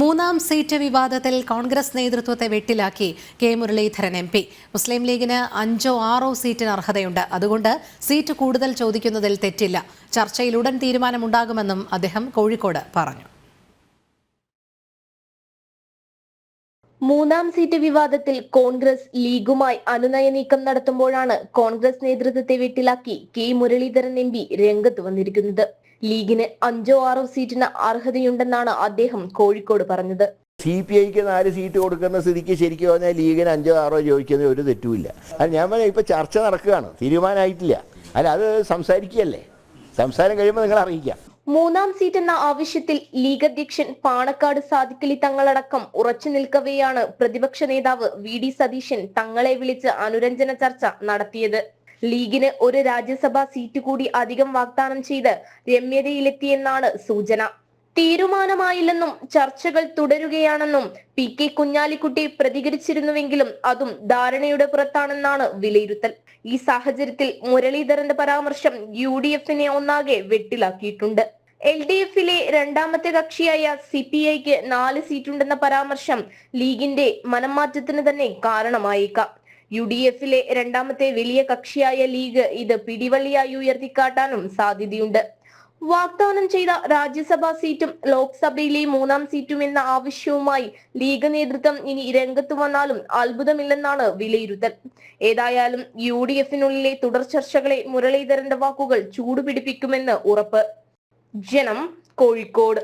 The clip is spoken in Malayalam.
മൂന്നാം സീറ്റ് വിവാദത്തിൽ കോൺഗ്രസ് നേതൃത്വത്തെ വെട്ടിലാക്കി കെ മുരളീധരൻ എം പി. മുസ്ലിം ലീഗിന് അഞ്ചോ ആറോ സീറ്റിന് അർഹതയുണ്ട്. അതുകൊണ്ട് സീറ്റ് കൂടുതൽ ചോദിക്കുന്നതിൽ തെറ്റില്ല. ചർച്ചയിൽ ഉടൻ തീരുമാനമുണ്ടാകുമെന്നും അദ്ദേഹം കോഴിക്കോട് പറഞ്ഞു. മൂന്നാം സീറ്റ് വിവാദത്തിൽ കോൺഗ്രസ് ലീഗുമായി അനുനയ നീക്കം നടത്തുമ്പോഴാണ് കോൺഗ്രസ് നേതൃത്വത്തെ വെട്ടിലാക്കി കെ മുരളീധരൻ എം പി രംഗത്ത് വന്നിരിക്കുന്നത്. ലീഗിന് അഞ്ചോ ആറോ സീറ്റിന് അർഹതയുണ്ടെന്നാണ് അദ്ദേഹം കോഴിക്കോട് പറഞ്ഞത്. സി പി ഐക്ക് നാല് സീറ്റ് കൊടുക്കുന്ന സ്ഥിതിക്ക് ശരിക്കും പറഞ്ഞാൽ ലീഗിന് അഞ്ചോ ആറോ ചോദിക്കുന്ന ഒരു തെറ്റുമില്ല. അത് ഞാൻ പറഞ്ഞ ഇപ്പൊ ചർച്ച നടക്കുകയാണ്. തീരുമാനമായിട്ടില്ല. അല്ല അത് സംസാരിക്കുകയല്ലേ? സംസാരം കഴിയുമ്പോൾ നിങ്ങൾ അറിയിക്കാം. മൂന്നാം സീറ്റ് എന്ന ആവശ്യത്തിൽ ലീഗ് അധ്യക്ഷൻ പാണക്കാട് സാദിക്കലി തങ്ങളടക്കം ഉറച്ചു നിൽക്കവെയാണ് പ്രതിപക്ഷ നേതാവ് വി ഡി സതീശൻ തങ്ങളെ വിളിച്ച് അനുരഞ്ജന ചർച്ച നടത്തിയത്. ലീഗിന് ഒരു രാജ്യസഭാ സീറ്റ് കൂടി അധികം വാഗ്ദാനം ചെയ്ത് രമ്യതയിലെത്തിയെന്നാണ് സൂചന. തീരുമാനമായില്ലെന്നും ചർച്ചകൾ തുടരുകയാണെന്നും പി കെ കുഞ്ഞാലിക്കുട്ടി പ്രതികരിച്ചിരുന്നുവെങ്കിലും അതും ധാരണയുടെ പുറത്താണെന്നാണ് വിലയിരുത്തൽ. ഈ സാഹചര്യത്തിൽ മുരളീധരന്റെ പരാമർശം യു ഡി എഫിനെ ഒന്നാകെ വെട്ടിലാക്കിയിട്ടുണ്ട്. എൽ ഡി എഫിലെ രണ്ടാമത്തെ കക്ഷിയായ സി പി ഐക്ക് നാല് സീറ്റുണ്ടെന്ന പരാമർശം ലീഗിന്റെ മനംമാറ്റത്തിന് തന്നെ കാരണമായേക്കാം. യു ഡി എഫിലെ രണ്ടാമത്തെ വലിയ കക്ഷിയായ ലീഗ് ഇത് പിടിവള്ളിയായി ഉയർത്തിക്കാട്ടാനും സാധ്യതയുണ്ട്. വാഗ്ദാനം ചെയ്ത രാജ്യസഭാ സീറ്റും ലോക്സഭയിലെ മൂന്നാം സീറ്റും എന്ന ആവശ്യവുമായി ലീഗ് നേതൃത്വം ഇനി രംഗത്ത് വന്നാലും അത്ഭുതമില്ലെന്നാണ് വിലയിരുത്തൽ. ഏതായാലും യു ഡി എഫിനുള്ളിലെ തുടർ ചർച്ചകളെ മുരളീധരന്റെ വാക്കുകൾ ചൂടുപിടിപ്പിക്കുമെന്ന് ഉറപ്പ്. ജനം കോഴിക്കോട്.